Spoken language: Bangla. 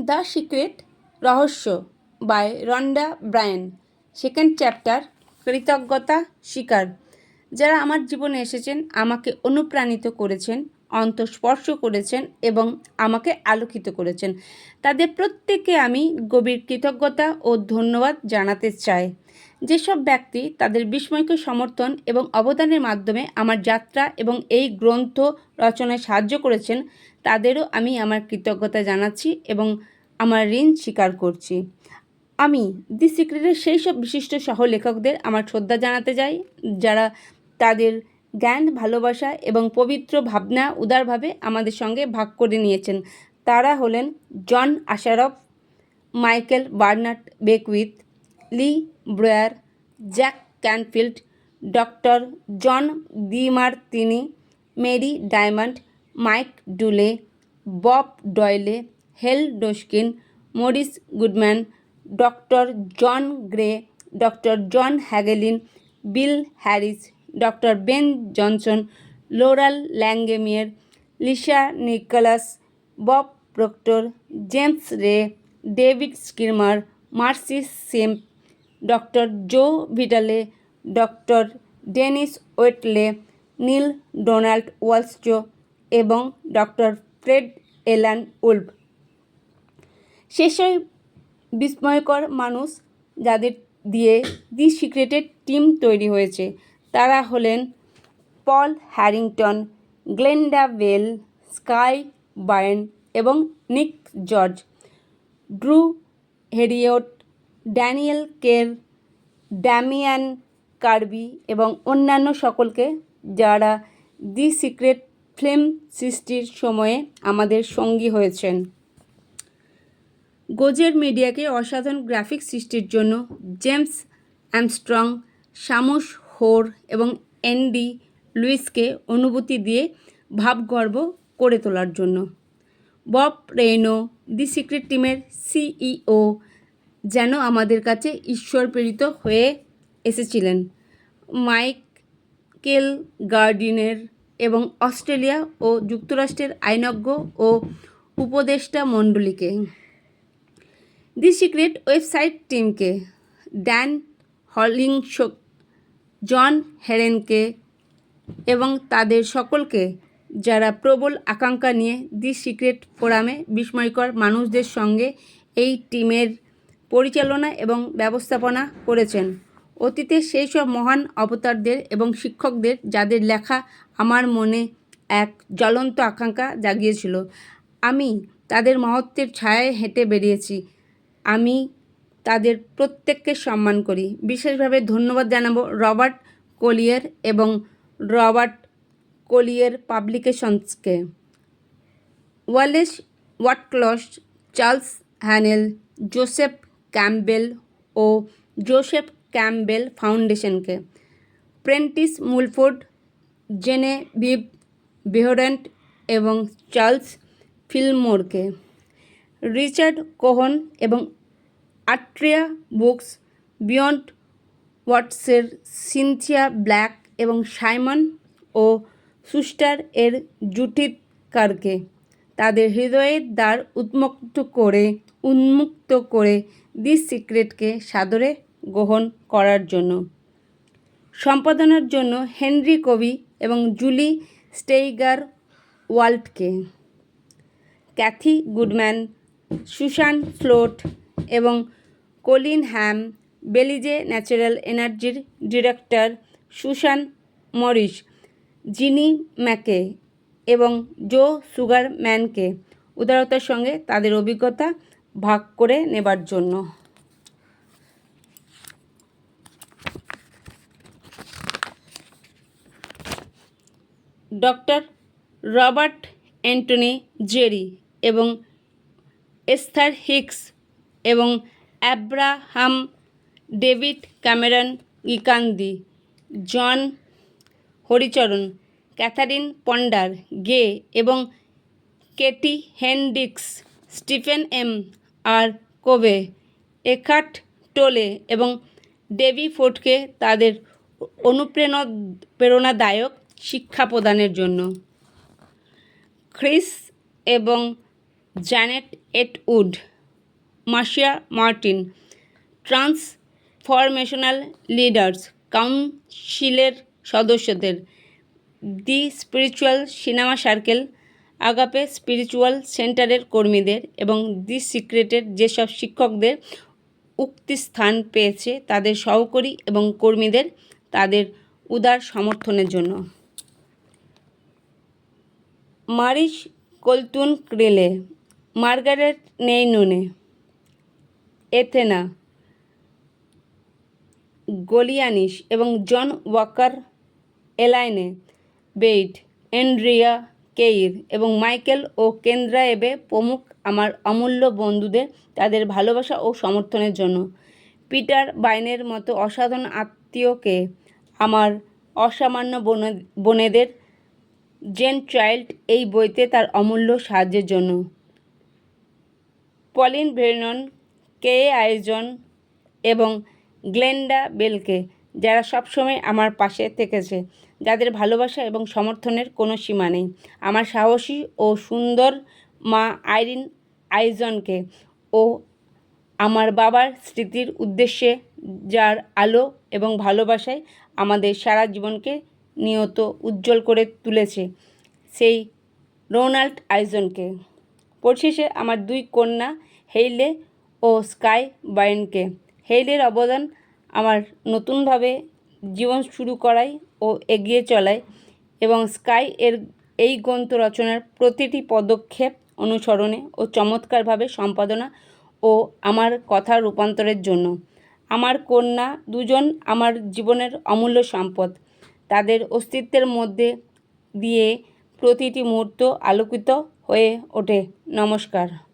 দ্য সিক্রেট রহস্য by Rhonda Bryan. Second chapter, কৃতজ্ঞতা স্বীকার। যারা আমার জীবনে এসেছেন, আমাকে অনুপ্রাণিত করেছেন। অন্তঃস্পর্শ করেছেন এবং আমাকে আলোকিত করেছেন। তাদের প্রত্যেককে আমি গভীর কৃতজ্ঞতা ও ধন্যবাদ জানাতে চাই। যেসব ব্যক্তি তাদের বিস্ময়কে সমর্থন এবং অবদানের মাধ্যমে আমার যাত্রা এবং এই গ্রন্থ রচনায় সাহায্য করেছেন, তাদেরও আমি আমার কৃতজ্ঞতা জানাচ্ছি এবং আমার ঋণ স্বীকার করছি। আমি দি সিক্রেটের সেই সব বিশিষ্ট সহ লেখকদের আমার শ্রদ্ধা জানাতে যাই যারা তাদের জ্ঞান, ভালোবাসা এবং পবিত্র ভাবনা উদারভাবে আমাদের সঙ্গে ভাগ করে নিয়েছেন। তারা হলেন John Assaraf, Michael Bernard Beckwith, Lee Brower, Jack Canfield, doctor John Demartini Marie Diamond, Mike Dooley, Bob Doyle, Hale Dwoskin Morris Goodman, doctor John Gray, doctor John Hagelin, Bill Harris doctor Ben Johnson, Loral Langemeier, Lisa Nichols, Bob Proctor, James Ray, David Schirmer, Marci Shimoff, doctor Joe Vitale, doctor Denis Waitley, Neale Donald Walsch এবং ডক্টর ফ্রেড এলান উল্ফ। সেসব বিস্ময়কর মানুষ যাদের দিয়ে দি সিক্রেটের টিম তৈরি হয়েছে। তারা হলেন Paul Harrington, Glenda Bell, Skye Byrne এবং Nick George. Drew Herriot, Daniel Kerr, Damian Kirby এবং অন্যান্য সকলকে যারা দি সিক্রেট ফিল্ম সৃষ্টির সময়ে আমাদের সঙ্গী হয়েছেন। গোজের মিডিয়াকে অসাধারণ গ্রাফিক সৃষ্টির জন্য জেমস অ্যামস্ট্রং শামুস হোর এবং এনডি লুইসকে অনুভূতি দিয়ে ভাবগর্ব করে তোলার জন্য। বব রেইনো, দি সিক্রেট টিমের সিইও, যেন আমাদের কাছে ঈশ্বর প্রেরিত হয়ে এসেছিলেন। মাইকেল গার্ডিনের এবং অস্ট্রেলিয়া ও যুক্তরাষ্ট্রের আইনজ্ঞ ও উপদেষ্টা মণ্ডলীকে। দি সিক্রেট ওয়েবসাইট টিমকে, ড্যান হলিংশোক জন হেরেনকে এবং তাদের সকলকে যারা প্রবল আকাঙ্ক্ষা নিয়ে দি সিক্রেট ফোরামে বিস্ময়কর মানুষদের সঙ্গে এই টিমের পরিচালনা এবং ব্যবস্থাপনা করেছেন। অতীতে সেই সব মহান অবতারদের এবং শিক্ষকদের যাদের লেখা আমার মনে এক জ্বলন্ত আকাঙ্ক্ষা জাগিয়েছিল। আমি তাদের মহত্বের ছায়ায় হেঁটে বেরিয়েছি। আমি তাদের প্রত্যেককে সম্মান করি। বিশেষভাবে ধন্যবাদ জানাব রবার্ট কোলিয়ার এবং Robert Collier পাবলিকেশনসকে। Wallace Wattles, Charles Haanel, Joseph Campbell ও জোসেফ ক্যাম্বেল ফাউন্ডেশনকে। Prentice Mulford, Genevieve Behrend এবং চার্লস ফিলমোরকে। রিচার্ড কোহন এবং আট্রিয়া বুকস, বিয়ন্ড ওয়াটসের সিনথিয়া ব্ল্যাক এবং সাইমন ও সুস্টার এর জুটিৎকারকে তাদের হৃদয়ের দ্বার উন্মুক্ত করে উন্মুক্ত করে দি সিক্রেটকে সাদরে গ্রহণ করার জন্য। সম্পাদনার জন্য হেনরি কবি এবং জুলি স্টেইগার ওয়াল্টকে। ক্যাথি গুডম্যান, সুশান ফ্লোট এবং কলিন হ্যাম, বেলিজে ন্যাচারাল এনার্জির director Susan Morris Jeannie MacKay এবং জো সুগার ম্যানকে উদারতার সঙ্গে তাদের অভিজ্ঞতা ভাগ করে নেবার জন্য। ডক্টর রবার্ট অ্যান্টনি জেরি এবং এস্থার হিক্স এবং Abraham David Cameron Gikandi, John Harricharan, Catherine Ponder, Gay এবং Katie Hendricks, Stephen M R Covey Eckhart Tolle এবং ডেভি ফোর্টকে তাদের অনুপ্রেরণা প্রেরণাদায়ক শিক্ষা প্রদানের জন্য। খ্রিস এবং Janet Atwood Marcia Martin. Transformational leaders, কাউন্সিলের সদস্যদের। The spiritual cinema circle, Agape spiritual সেন্টারের কর্মীদের এবং দি সিক্রেটের যেসব শিক্ষকদের উক্তি স্থান পেয়েছে তাদের সহকারী এবং কর্মীদের তাদের উদার সমর্থনের জন্য। মারিস কলতুন ক্রেলে মার্গারেট নেইনুনে এথেনা, গলিয়ানিস এবং জন ওয়াকার, এলাইনে, বেইট, এন্ড্রিয়া কেইর এবং মাইকেল ও কেন্দ্রায়েবে প্রমুখ আমার অমূল্য বন্ধুদের তাদের ভালোবাসা ও সমর্থনের জন্য। পিটার বাইনের মতো অসাধারণ আত্মীয়কে আমার অসামান্য বোনে, বোনেদের জেন চাইল্ড এই বইতে তার অমূল্য সাহায্যের জন্য। পলিন ভেরনন কে আয়োজন এবং গ্লেন্ডা বেলকে, যারা সবসময় আমার পাশে থেকেছে, যাদের ভালোবাসা এবং সমর্থনের কোনো সীমা নেই। আমার সাহসী ও সুন্দর মা আইরিন আইজনকে ও আমার বাবার স্মৃতির উদ্দেশ্যে যার আলো এবং ভালোবাসায় আমাদের সারা জীবনকে নিয়ত উজ্জ্বল করে তুলেছে সেই রোনাল্ড আইজনকে। পরিশেষে আমার দুই কন্যা হেইলে ও স্কাই বাইনকে। হেইলের অবদান আমার নতুনভাবে জীবন শুরু করায় ও এগিয়ে চলায় এবং স্কাই এর এই গ্রন্থ রচনার প্রতিটি পদক্ষেপ অনুসরণে ও চমৎকারভাবে সম্পাদনা ও আমার কথা রূপান্তরের জন্য। আমার কন্যা দুজন আমার জীবনের অমূল্য সম্পদ। তাদের অস্তিত্বের মধ্যে দিয়ে প্রতিটি মুহূর্ত আলোকিত হয়ে ওঠে। নমস্কার।